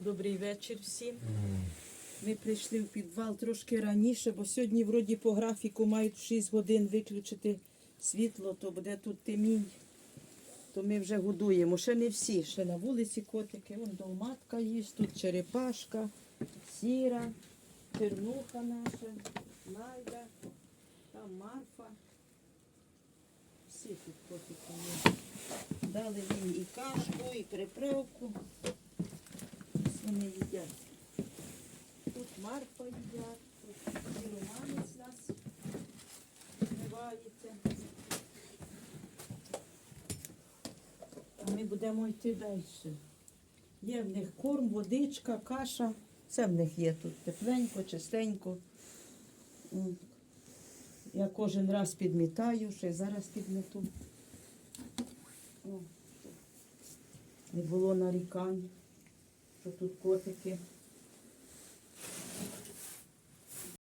Добрий вечір всім. Ми прийшли в підвал трошки раніше, бо сьогодні вроді по графіку мають в 6 годин виключити світло, то буде тут темінь. То ми вже годуємо. Ще не всі, ще на вулиці котики. Вон долматка є, тут черепашка, сіра, чернуха наша, Найда, там Марфа. Всі тут котики є. Дали їм і кашку, і приправку. Тут Марфа їдять, і Романець нас вмивається. А ми будемо йти далі. Є в них корм, водичка, каша. Все в них є тут тепленько, чистенько. Я кожен раз підмітаю, ще й зараз підмету. Не було нарікань, що тут котики